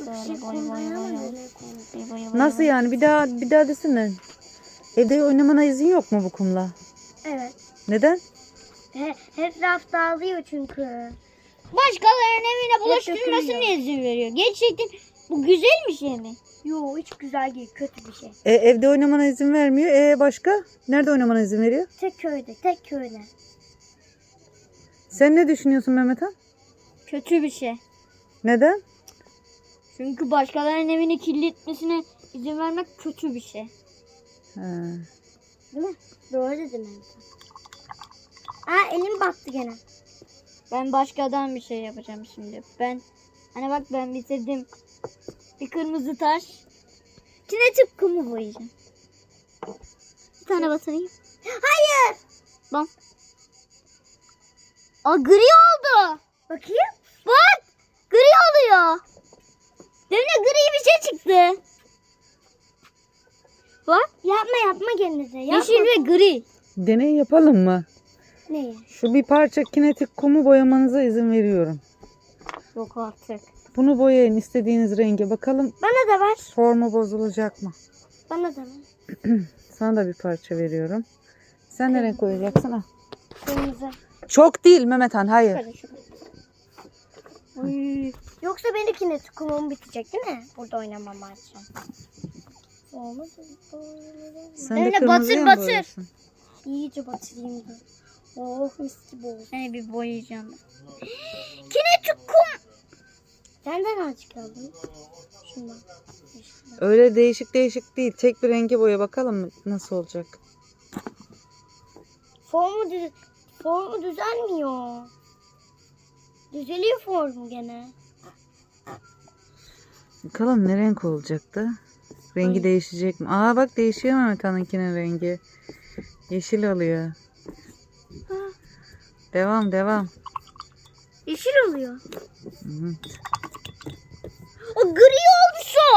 Böyle boy Nasıl yani? Bir daha bir daha desene. Evde oynamana izin yok mu bu kumla? Evet. Neden? He, etraf dağılıyor çünkü. Başkalarının evine bulaştırmasına dökülüyor. izin veriyor. Gerçekten bu güzel bir şey mi? Yo hiç güzel değil kötü bir şey. E, evde oynamana izin vermiyor. E başka? Nerede oynamana izin veriyor? Tek köyde tek köyde. Sen ne düşünüyorsun Mehmet Han? Kötü bir şey. Neden? Çünkü başkalarının evini kirletmesine izin vermek kötü bir şey. Ha. Değil mi? Doğru dedim ben. Aa elim battı gene. Ben başkadan bir şey yapacağım şimdi. Ben hani bak ben bitirdim. Bir kırmızı taş. Kinetik kumu boyayacağım. Bir tane batırayım. Hayır. Bak. Aa gri oldu. Bakayım. Bak. Gri oluyor. Demin gri bir şey çıktı. Bak. Yapma yapma kendinize. Yapma. Yeşil ve gri. Deney yapalım mı? Neyi? Şu bir parça kinetik kumu boyamanıza izin veriyorum. Yok artık. Bunu boyayın istediğiniz renge. Bakalım Bana da ver. formu bozulacak mı? Bana da ver. Sana da bir parça veriyorum. Sen ne renk koyacaksın? Al. Kırmızı. Çok değil Mehmet Han. Hayır. Şöyle şöyle. Yoksa benimkine kumum bitecek değil mi? Burada oynamam için. Olmaz. Sen de batır, batır. boyuyorsun? İyice batırayım da. Oh mis gibi oldu. Hani bir boyayacağım. Kinetik kum. Senden azıcık aldım. Şundan. Öyle değişik değişik değil. Tek bir renge boya bakalım nasıl olacak. Formu, düz formu düzelmiyor. Düzeliyor formu gene. Bakalım ne renk olacaktı? Rengi değişecek mi? Aa bak değişiyor Mehmet Han'ınkinin rengi. Yeşil oluyor. Devam devam. Yeşil oluyor. Hı. O gri oldu şu.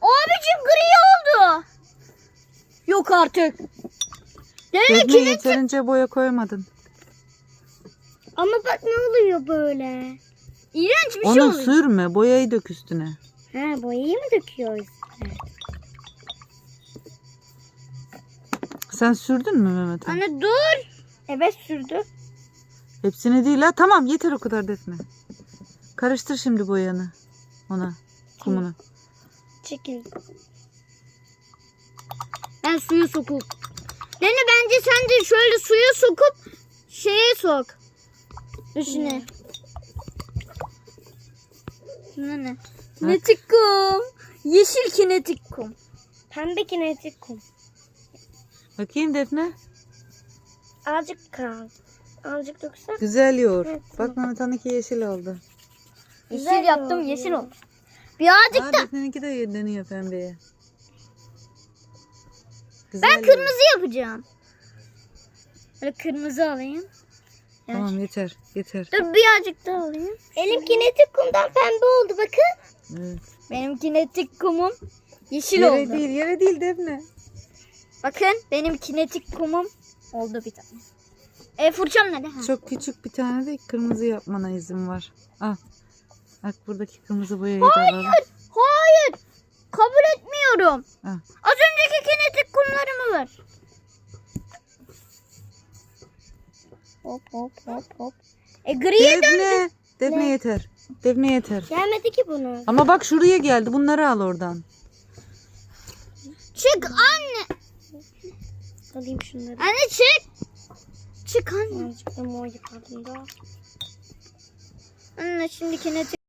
Abicim gri oldu. Yok artık. Demek Defne ki yeterince boya koymadın. Ama bak ne oluyor böyle? İğrenç bir şey Onu oluyor. sürme. Boyayı dök üstüne. Ha boyayı mı döküyoruz? Sen sürdün mü Mehmet? Anne dur. Evet sürdü. Hepsini değil ha. Tamam yeter o kadar Defne. Karıştır şimdi boyanı. Ona. Kumunu. Çekil. Ben suyu sokup. Nene bence sen de şöyle suya sokup şeye sok. Üstüne. Nene. Kinetik kum. Yeşil kinetik kum. Pembe kinetik kum. Bakayım Defne. Azıcık kal. Azıcık döksen. Güzel yoğur. Evet, Bak Mehmet Han'ınki yeşil oldu. Yeşil Güzel yaptım oldu. yeşil oldu. Birazcık Aa, da Defne'ninki de dönüyor pembeye. Güzel ben yoğur. kırmızı yapacağım. Böyle kırmızı alayım. Tamam yeter. Yeter. Dur birazcık daha alayım. Elim kinetik kumdan pembe oldu bakın. Evet. Benim kinetik kumum yeşil Yere oldu. değil, yere değil Defne. Bakın benim kinetik kumum oldu bir tane. E fırçam nerede? Ha. Çok küçük bir tane de kırmızı yapmana izin var. Al. Bak buradaki kırmızı boyayı da alalım. Hayır. Kabul etmiyorum. Al. Az önceki kinetik kumlarımı ver. Hop hop hop hop. E griye dön. Defne. Defne yeter. Defne yeter. Gelmedi ki bunu. Ama bak şuraya geldi. Bunları al oradan. Çık anne. Alayım şunları. Anne çık. Çık anne. Azıcık da mor yapalım da. Anne şimdi kinetik